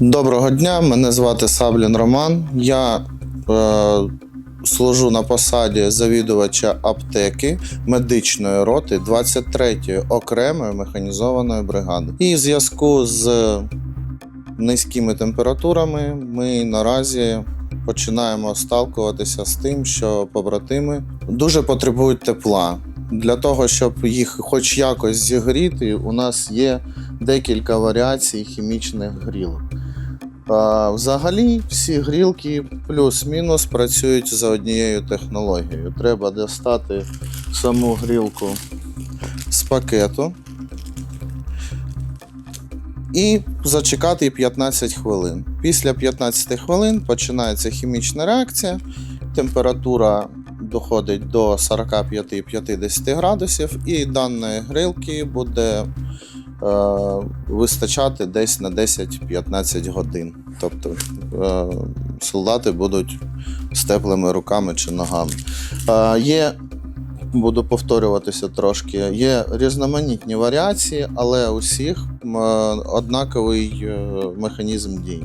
Доброго дня, мене звати Саблін Роман. Я е, служу на посаді завідувача аптеки медичної роти 23-ї окремої механізованої бригади. І в зв'язку з низькими температурами ми наразі починаємо сталкуватися з тим, що побратими дуже потребують тепла. Для того, щоб їх хоч якось зігріти, у нас є декілька варіацій хімічних грілок. Взагалі, всі грілки плюс-мінус працюють за однією технологією. Треба достати саму грілку з пакету і зачекати 15 хвилин. Після 15 хвилин починається хімічна реакція, температура доходить до 45-50 градусів, і даної грілки буде е, вистачати десь на 10-15 годин. Тобто е, солдати будуть з теплими руками чи ногами. Е, є, буду повторюватися трошки, є різноманітні варіації, але у всіх м, однаковий е, механізм дії.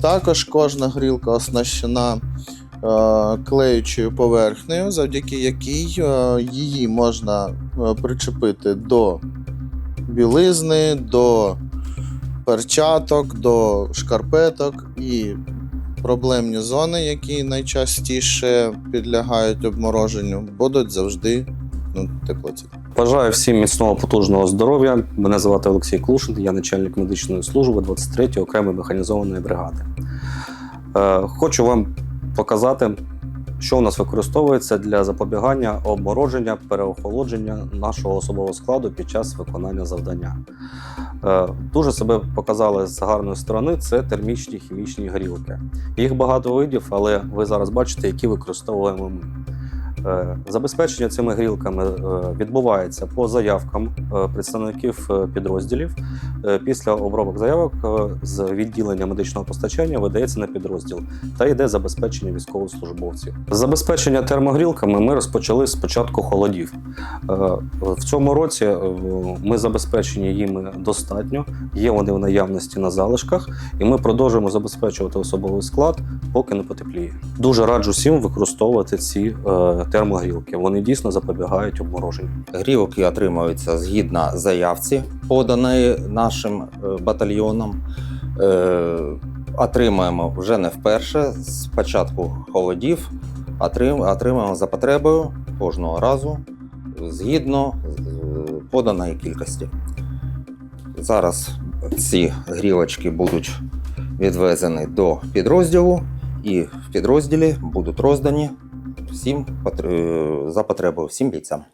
Також кожна грілка оснащена. е, Клеючою поверхнею, завдяки якій е, її можна е, причепити до білизни, до перчаток, до шкарпеток і проблемні зони, які найчастіше підлягають обмороженню, будуть завжди ну, теплоті. Бажаю всім міцного потужного здоров'я. Мене звати Олексій Клушин, я начальник медичної служби 23-ї окремої механізованої бригади. Е, Хочу вам показати, що у нас використовується для запобігання обмороження, переохолодження нашого особового складу під час виконання завдання. Е, Дуже себе показали з гарної сторони це термічні хімічні горілки. Їх багато видів, але ви зараз бачите, які використовуємо ми. Е, Забезпечення цими грілками е, відбувається по заявкам е, представників підрозділів. Після обробок заявок з відділення медичного постачання видається на підрозділ та йде забезпечення військовослужбовців. Забезпечення термогрілками ми розпочали з початку холодів. В цьому році ми забезпечені їм достатньо, є вони в наявності на залишках, і ми продовжуємо забезпечувати особовий склад, поки не потепліє. Дуже раджу всім використовувати ці термогрілки. Вони дійсно запобігають обмороженню. Грілки отримуються згідно заявці, поданої нашим е, батальйоном. Е, Отримуємо вже не вперше. З початку холодів отрим- отримуємо за потребою кожного разу згідно е, поданої кількості. Зараз ці грілочки будуть відвезені до підрозділу, і в підрозділі будуть роздані всім е, за потребою всім бійцям.